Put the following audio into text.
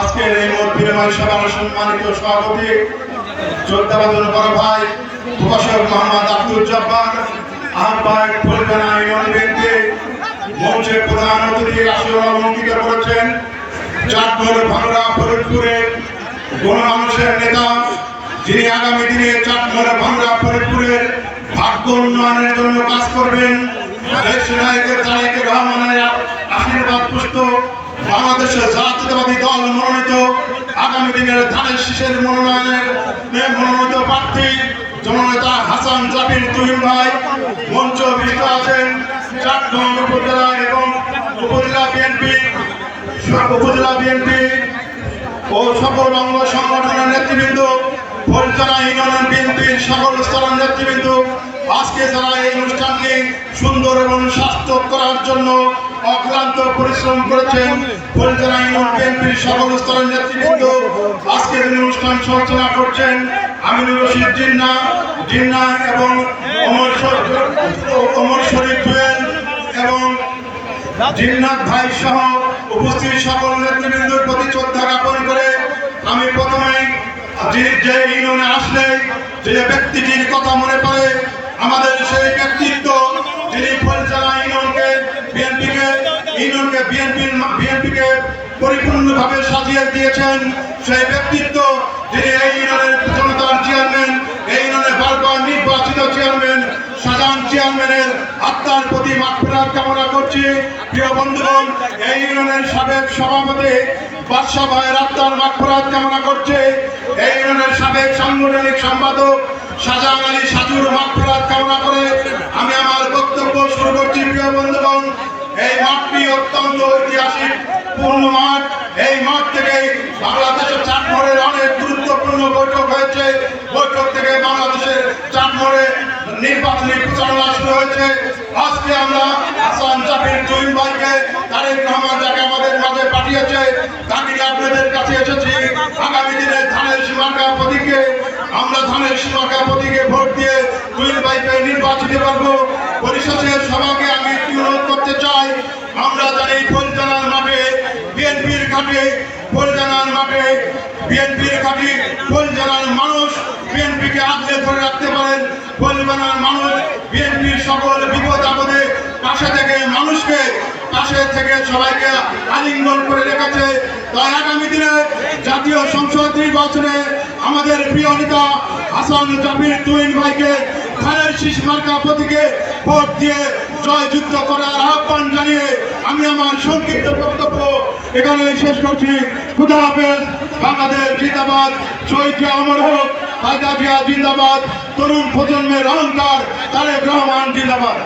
আজকের এই বিনিময় সভার সম্মানিত সভাপতি যোদ্ধাবাদন বড় ভাই প্রভাষক মোহাম্মদ আব্দুল জব্বার আহ্বায়ক ফরিদানা ইউনিয়ন বিএনপি মঞ্চের প্রধান অতিথি আসর অলঙ্কিত করেছেন চাঁদপুর ভাঙড়া ফরিদপুরের নেতা যিনি আগামী দিনে চাঁদপুর ভাঙড়া ফরিদপুরের ভাগ্য উন্নয়নের জন্য কাজ করবেন রহমানের আশীর্বাদ পুষ্ট দল মনোনীত, আগামী মনোনয়নের মনোনীত হাসান ভাই, মঞ্চ আছেন উপজেলা এবং বিএনপি, উপজেলা বিএনপি ও সকল অঙ্গ সংগঠনের নেতৃবৃন্দ। সকল স্তরের নেতৃবৃন্দ আজকে যারা এই অনুষ্ঠানকে সুন্দর এবং স্বাস্থ্য করার জন্য অক্লান্ত পরিশ্রম করেছেন, পরিচালনা ইউনিয়ন বিএনপির সকল স্তরের নেতৃবৃন্দ আজকের এই অনুষ্ঠান সঞ্চালনা করছেন, আমিনুর রশিদ জিন্না জিন্না এবং অমর অমর শরীফ এবং জিন্নাত ভাই সহ উপস্থিত সকল নেতৃবৃন্দের প্রতি শ্রদ্ধা জ্ঞাপন করে আমি প্রথমে যে ইউনিয়নে আসলে যে ব্যক্তিটির কথা মনে পড়ে, আমাদের সেই ব্যক্তিত্ব যিনি পরিচালনা ইউনিয়নকে, বিএনপিকে, ইউনিয়নকে বিএনপি বিএনপিকে পরিপূর্ণভাবে সাজিয়ে দিয়েছেন। সেই ব্যক্তিত্ব যিনি এই ইউনিয়নের জনতার চেয়ারম্যান, এই ইউনিয়নের বারবার নির্বাচিত চেয়ারম্যান, সাধারণ চেয়ারম্যানের আত্মার প্রতি মাফিরাত কামনা করছি। প্রিয় বন্ধুগণ, এই ইউনিয়নের সাবেক সভাপতি বাদশাহ ভাইয়ের আত্মার মাফিরাত কামনা করছে। সাবেক সাংগঠনিক সম্পাদক শাহজাহান আলী সাজুর মাফিরাত কামনা করে আমি আমার বক্তব্য শুরু করছি, প্রিয় বন্ধুগণ। এই মাঠটি অত্যন্ত ঐতিহাসিক, পূর্ণ মাঠ। এই মাঠ থেকে বাংলাদেশের চাটমোড়ের অনেক গুরুত্বপূর্ণ বৈঠক হয়েছে। বৈঠক থেকে বাংলাদেশের চাটমোড়ে নির্বাচনী প্রচারণা শুরু হয়েছে। আজকে আমরা হাসান জাফির জহির ভাইকে পাঠিয়েছে তাকে নিয়ে আপনাদের কাছে এসেছি। আগামী দিনে ধানের সীমাকা আমরা ধানের সীমাকা প্রতীকে ভোট দিয়ে জহির ভাইকে নির্বাচিত করব। পরিশেষে সবাইকে আমি একটি অনুরোধ করতে চাই। আমরা জানি পরিচালনার মাঠে বিএনপির ঘাটে পরিচালনার মাঠে বিএনপির ঘাটে পরিচালনার মানুষ বিএনপিকে আগলে ধরে রাখতে পারেন পরিচালনার মানুষ পাশে থেকে সবাইকে আলিঙ্গন করে রেখেছে। তাই আগামী দিনে জাতীয় সংসদ নির্বাচনে আমাদের প্রিয় নেতা হাসান জাফির তুইন ভাইকে ধানের শীষ মার্কা প্রতীকে ভোট দিয়ে জয়যুক্ত করার আহ্বান জানিয়ে আমি আমার সংক্ষিপ্ত বক্তব্য এখানে শেষ করছি। খুদা হাফেজ, বাংলাদেশ জিন্দাবাদ, শহীদ অমর হোক হায়দা জিয়া জিন্দাবাদ, তরুণ প্রজন্মের অহংকার, তারেক রহমান জিন্দাবাদ।